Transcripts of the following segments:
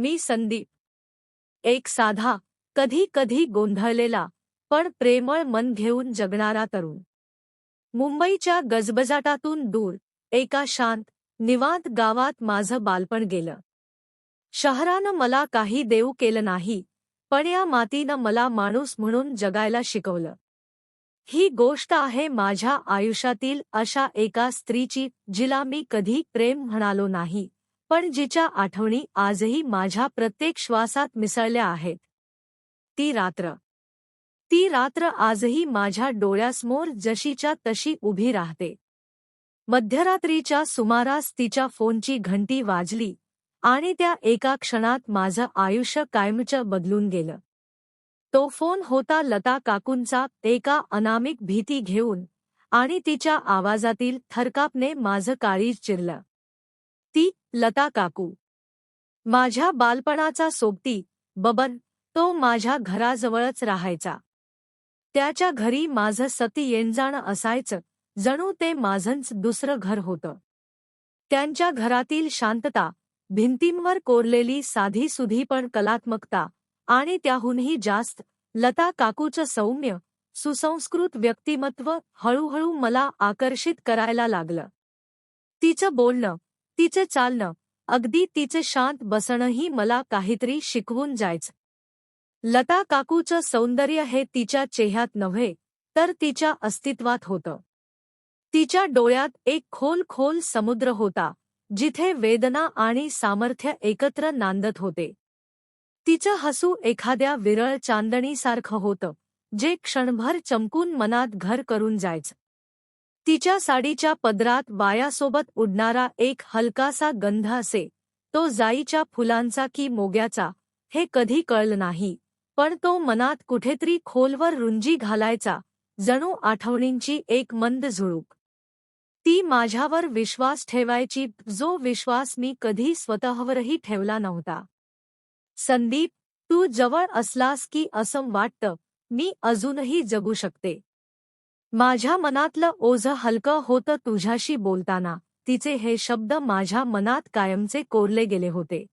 मी संदीप. एक साधा कधी कधी गोंधळलेला पण प्रेमळ मन घेऊन जगणारा तरुण. मुंबईच्या गजबजाटातून दूर एका शांत निवांत गावात माझं बालपण गेलं. शहरानं मला काही देऊ केलं नाही पण या मातीनं मला माणूस म्हणून जगायला शिकवलं. ही गोष्ट आहे माझ्या आयुष्यातील अशा एका स्त्रीची जिला मी कधी प्रेम म्हणालो नाही. पण जिच्या आठवणी आजही माझ्या प्रत्येक श्वासात मिसळल्या आहेत. ती रात्र. ती रात्र आजही माझ्या डोळ्यासमोर जशीच्या तशी उभी राहते. मध्यरात्रीच्या सुमारास तिच्या फोनची घंटी वाजली आणि त्या एका क्षणात माझं आयुष्य कायमचं बदलून गेलं. तो फोन होता लता काकूंचा एका अनामिक भीती घेऊन आणि तिच्या आवाजातील थरकापने माझं काळीज चिरलं. ती लता काकू. माझ्या बालपणाचा सोबती बबन तो माझ्या घराजवळच राहायचा. त्याच्या घरी माझं सती येणजाणं असायचं जणू ते माझंच दुसरं घर होतं. त्यांच्या घरातील शांतता भिंतींवर कोरलेली साधी सुधी पण कलात्मकता आणि त्याहूनही जास्त लता काकूचं सौम्य सुसंस्कृत व्यक्तिमत्व हळूहळू मला आकर्षित करायला लागलं. तिचं बोलणं तिचं चालणं. अगदी तिचे शांत बसणंही मला काहीतरी शिकवून जायचं. लता काकूचं सौंदर्य हे तिच्या चेह्यात नव्हे तर तिच्या अस्तित्वात होतं. तिच्या डोळ्यात एक खोल खोल समुद्र होता जिथे वेदना आणि सामर्थ्य एकत्र नांदत होते. तिचं हसू एखाद्या विरळ चांदणीसारखं होतं जे क्षणभर चमकून मनात घर करून जायचं. तिच्या साडीच्या पदरात वायासोबत उडणारा एक हलकासा गंध असे. तो जाईच्या फुलांचा की मोग्याचा हे कधी कळलं नाही. पण तो मनात कुठेतरी खोलवर रुंजी घालायचा जणू आठवणींची एक मंद झुळूक. ती माझ्यावर विश्वास ठेवायची जो विश्वास मी कधी स्वतःवरही ठेवला नव्हता. संदीप तू जवळ असलास की असं वाटतं मी अजूनही जगू शकते. माझ्या मनातलं ओझं हलकं होतं तुझ्याशी बोलताना. तिचे हे शब्द माझ्या मनात कायमचे कोरले गेले होते.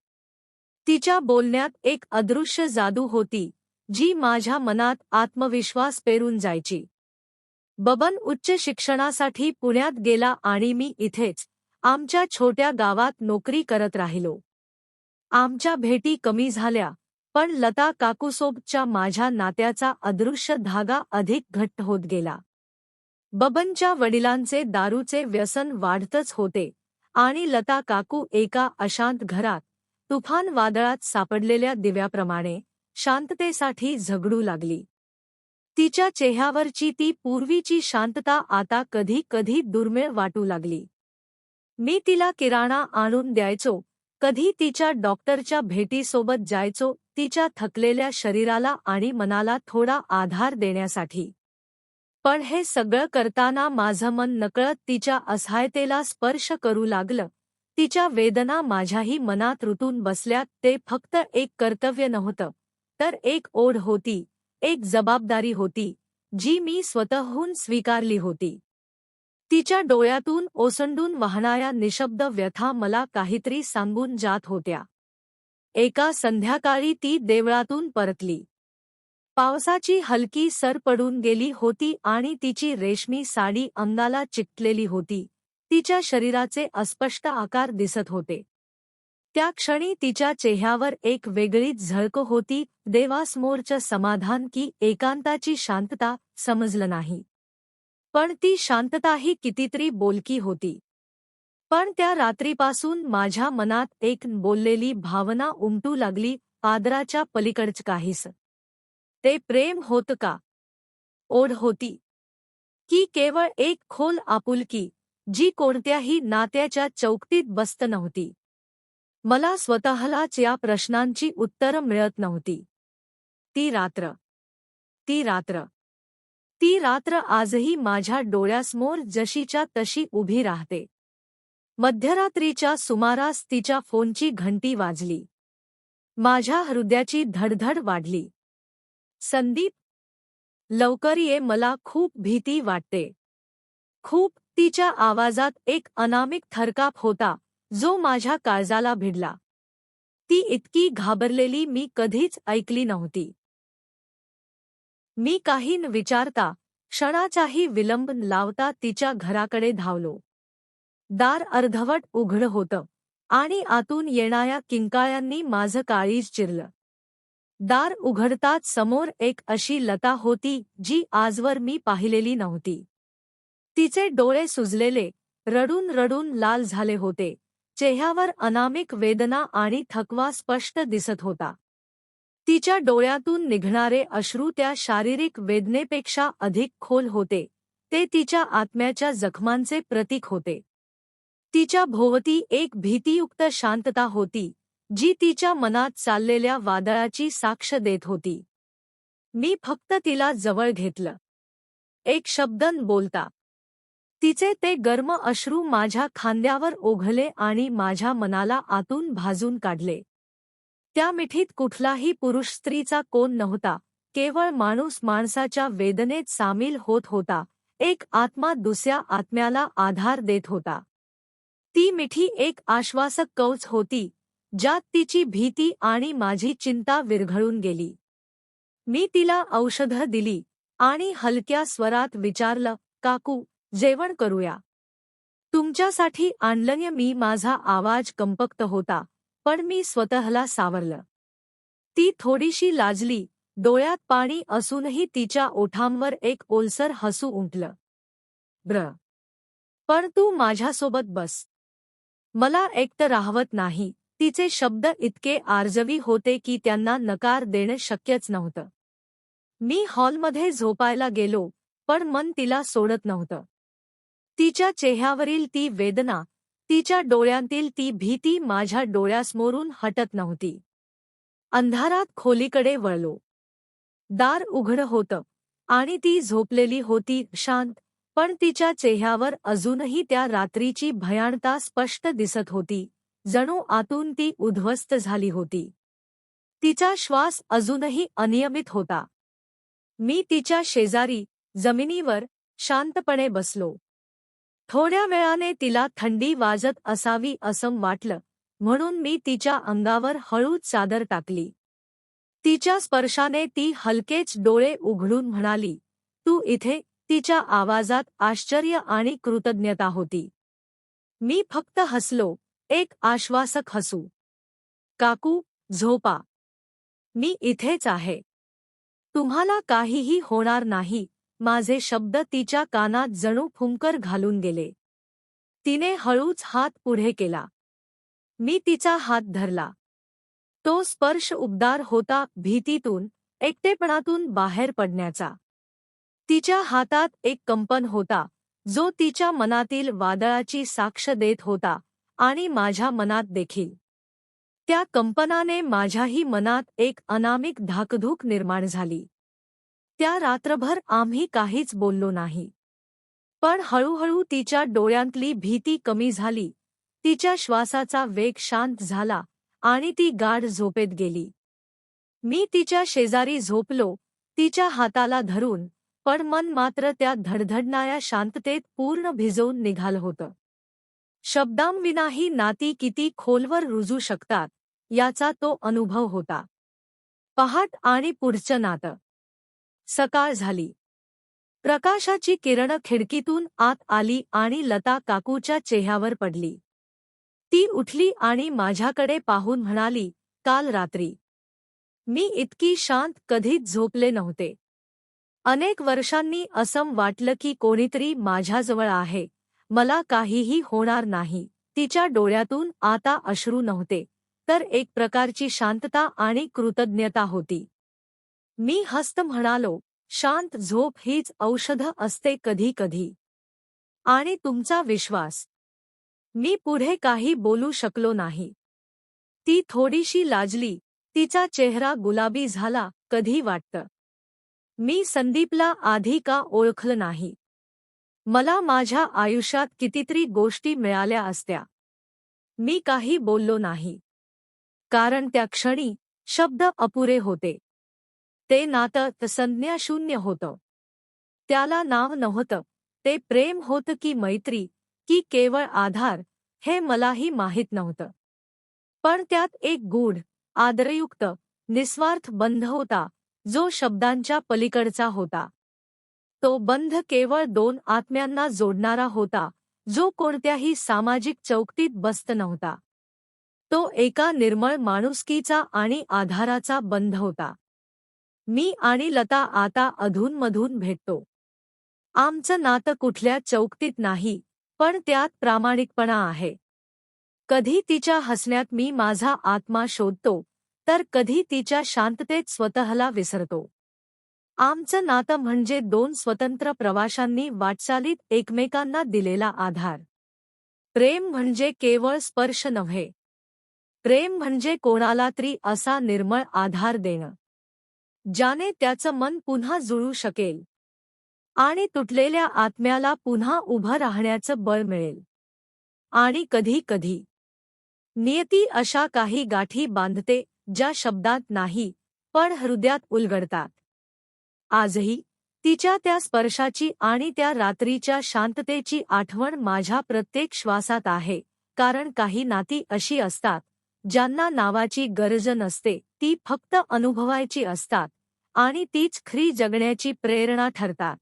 तिच्या बोलण्यात एक अदृश्य जादू होती जी माझ्या मनात आत्मविश्वास पेरून जायची. बबन उच्च शिक्षणासाठी पुण्यात गेला आणि मी इथेच आमच्या छोट्या गावात नोकरी करत राहिलो. आमच्या भेटी कमी झाल्या पण लता काकूसोबच्या माझ्या नात्याचा अदृश्य धागा अधिक घट्ट होत गेला. बबनच्या वडिलांचे दारूचे व्यसन वाढतच होते. आणि लता काकू एका अशांत घरात तुफान वादळात सापडलेल्या दिव्याप्रमाणे शांततेसाठी झगडू लागली. तिच्या चेह्यावरची ती पूर्वीची शांतता आता कधी कधी दुर्मिळ वाटू लागली. मी तिला किराणा आणून द्यायचो कधी तिच्या डॉक्टरच्या भेटीसोबत जायचो तिच्या थकलेल्या शरीराला आणि मनाला थोडा आधार देण्यासाठी. पण हे सगळं करताना माझं मन नकळत तिच्या असहायतेला स्पर्श करू लागलं. तिच्या वेदना माझ्याही मनात ऋतून बसल्यात ते फक्त एक कर्तव्य नव्हतं. तर एक ओढ होती एक जबाबदारी होती जी मी स्वतःहून स्वीकारली होती. तिच्या डोळ्यातून ओसंडून वाहणाऱ्या निशब्द व्यथा मला काहीतरी सांगून जात होत्या. एका संध्याकाळी ती देवळातून परतली. पावसाची हलकी सर पडून गेली होती आणि तिची रेशमी साडी अंगाला चिकटलेली होती. तिच्या शरीराचे अस्पष्ट आकार दिसत होते. त्या क्षणी तिच्या चेहऱ्यावर एक वेगळीच झळक होती. देवासमोरचं समाधान की एकांताची शांतता समजलं नाही. पण ती शांतताही कितीतरी बोलकी होती. पण त्या रात्रीपासून माझ्या मनात एक बोललेली भावना उमटू लागली. आदराच्या पलीकडच काहीस ते प्रेम होतं का? ओढ होती. की केवळ एक खोल आपुलकी जी कोणत्याही नात्याच्या चौकटीत बसत नव्हती. मला स्वतःलाच या प्रश्नांची उत्तरं मिळत नव्हती. ती रात्र. ती रात्र. ती रात्र आजही माझ्या डोळ्यासमोर जशीच्या तशी उभी राहते. मध्यरात्रीच्या सुमारास तिच्या फोनची घंटी वाजली. माझ्या हृदयाची धडधड वाढली. संदीप लवकर ये मला खूप भीती वाटते. खूप तिच्या आवाजात एक अनामिक थरकाप होता जो माझ्या काळजाला भिडला. ती इतकी घाबरलेली मी कधीच ऐकली नव्हती. मी काही न विचारता क्षणाचाही विलंब लावता तिच्या घराकडे धावलो. दार अर्धवट उघड होतं आणि आतून येणाऱ्या किंकाळ्यांनी माझं काळीज चिरलं. दार उघडताच समोर एक अशी लता होती जी आजवर मी पाहिलेली नव्हती. तिचे डोळे सुजलेले रडून रडून लाल झाले होते. चेह्यावर अनामिक वेदना आणि थकवा स्पष्ट दिसत होता. तिच्या डोळ्यातून निघणारे अश्रू त्या शारीरिक वेदनेपेक्षा अधिक खोल होते. ते तिच्या आत्म्याच्या जखमांचे प्रतीक होते. तिच्या भोवती एक भीतीयुक्त शांतता होती. जी तिच्या मनात चाललेल्या वादळाची साक्ष देत होती. मी फक्त तिला जवळ घेतलं. एक शब्दन बोलता. तिचे ते गर्म अश्रू माझ्या खांद्यावर ओघले आणि माझ्या मनाला आतून भाजून काढले. त्या मिठीत कुठलाही पुरुष स्त्रीचा कोण नव्हता केवळ माणूस माणसाच्या वेदनेत सामील होत होता एक आत्मा दुसऱ्या आत्म्याला आधार देत होता. ती मिठी एक आश्वासक कौच होती ज्यात तिची भीती आणि माझी चिंता विरघळून गेली. मी तिला औषधं दिली आणि हलक्या स्वरात विचारलं काकू जेवण करूया. तुमच्यासाठी आणलंय मी माझा आवाज कंपक्त होता पण मी स्वतःला सावरलं. ती थोडीशी लाजली डोळ्यात पाणी असूनही तिच्या ओठांवर एक ओलसर हसू उमटलं ब्र. पण तू माझ्यासोबत बस. मला एकटं राहवत नाही. तिचे शब्द इतके आर्जवी होते की त्यांना नकार देणं शक्यच नव्हतं. मी हॉलमध्ये झोपायला गेलो पण मन तिला सोडत नव्हतं. तिच्या चेह्यावरील ती वेदना तिच्या डोळ्यांतील ती भीती माझ्या डोळ्यासमोरून हटत नव्हती. अंधारात खोलीकडे वळलो. दार उघड होतं आणि ती झोपलेली होती शांत पण तिच्या चेह्यावर अजूनही त्या रात्रीची भयाणता स्पष्ट दिसत होती. जणू आतून ती उद्ध्वस्त झाली होती. तिचा श्वास अजूनही अनियमित होता. मी तिच्या शेजारी जमिनीवर शांतपणे बसलो. थोड्या वेळाने तिला थंडी वाजत असावी असं वाटलं म्हणून मी तिच्या अंगावर हळूच चादर टाकली. तिच्या स्पर्शाने ती हलकेच डोळे उघडून म्हणाली तू इथे तिच्या आवाजात आश्चर्य आणि कृतज्ञता होती. मी फक्त हसलो एक आश्वासक हसू. काकू झोपा. मी इथेच आहे. तुम्हाला काहीही होणार नाही. माझे शब्द तिच्या कानात जणू फुंकर घालून गेले. तिने हळूच हात पुढे केला. मी तिचा हात धरला. तो स्पर्श उबदार होता भीतीतून एकटेपणातून बाहेर पडण्याचा. तिच्या हातात एक कंपन होता जो तिच्या मनातील वादळाची साक्ष देत होता. आणि माझ्या मनात देखील. त्या कंपनाने माझ्याही मनात एक अनामिक धाकधूक निर्माण झाली. त्या रात्रभर आम्ही काहीच बोललो नाही. पण हळूहळू तिच्या डोळ्यांतली भीती कमी झाली. तिच्या श्वासाचा वेग शांत झाला आणि ती गाढ झोपेत गेली. मी तिच्या शेजारी झोपलो तिच्या हाताला धरून पण मन मात्र त्या धडधडणाऱ्या शांततेत पूर्ण भिजवून निघालं होतं. शब्दांविनाही नाती किती खोलवर रुजू शकतात याचा तो अनुभव होता. पहाट आणि पुढचं नातं. सकाळ झाली. प्रकाशाची किरण खिडकीतून आत आली आणि लता काकूच्या चेह्यावर पडली. ती उठली आणि माझ्याकडे पाहून म्हणाली काल रात्री. मी इतकी शांत कधीच झोपले नव्हते. अनेक वर्षांनी असं वाटलं की कोणीतरी माझ्याजवळ आहे. मला काहीही होणार नाही. तिच्या डोळ्यातून आता अश्रू नव्हते. तर एक प्रकारची शांतता आणि कृतज्ञता होती. मी हस्त म्हणालो शांत झोप हीच औषध असते कधी कधी. आणि तुमचा विश्वास. मी पुढे काही बोलू शकलो नाही. ती थोडीशी लाजली. तिचा चेहरा गुलाबी झाला कधी वाटतं. मी संदीपला आधी का ओळखलं नाही. मला माझ्या आयुष्यात कितीतरी गोष्टी मिळाल्या असत्या. मी काही बोललो नाही. कारण त्या क्षणी शब्द अपुरे होते. ते नातं संज्ञाशून्य होतं. त्याला नाव नव्हतं. ते प्रेम होतं की मैत्री की केवळ आधार हे मलाही माहीत नव्हतं. पण त्यात एक गूढ आदरयुक्त निस्वार्थ बंध होता जो शब्दांच्या पलीकडचा होता. तो बंध केवळ दोन आत्म्यांना जोडणारा होता जो कोणत्याही सामाजिक चौकटीत बसत नव्हता. तो एका निर्मळ माणुसकीचा आणि आधाराचा बंध होता. मी आणि लता आता अधूनमधून भेटतो. आमचं नातं कुठल्या चौकटीत नाही पण त्यात प्रामाणिकपणा आहे. कधी तिच्या हसण्यात मी माझा आत्मा शोधतो तर कधी तिच्या शांततेत स्वतःला विसरतो. आमचं नातं म्हणजे दोन स्वतंत्र प्रवाशांनी वाटचालीत एकमेकांना दिलेला आधार. प्रेम म्हणजे केवळ स्पर्श नव्हे. प्रेम म्हणजे कोणाला तरी असा निर्मळ आधार देणं. ज्याने त्याचं मन पुन्हा जुळू शकेल. आणि तुटलेल्या आत्म्याला पुन्हा उभं राहण्याचं बळ मिळेल. आणि कधी कधी. नियती अशा काही गाठी बांधते ज्या शब्दात नाही पण हृदयात उलगडतात. आजही तिच्या त्या स्पर्शाची आणि त्या रात्रीच्या शांततेची आठवण माझ्या प्रत्येक श्वासात आहे कारण काही नाती अशी असतात ज्यांना नावाची गरज नसते ती फक्त अनुभवायची असतात आणि तीच खरी जगण्याची प्रेरणा ठरतात.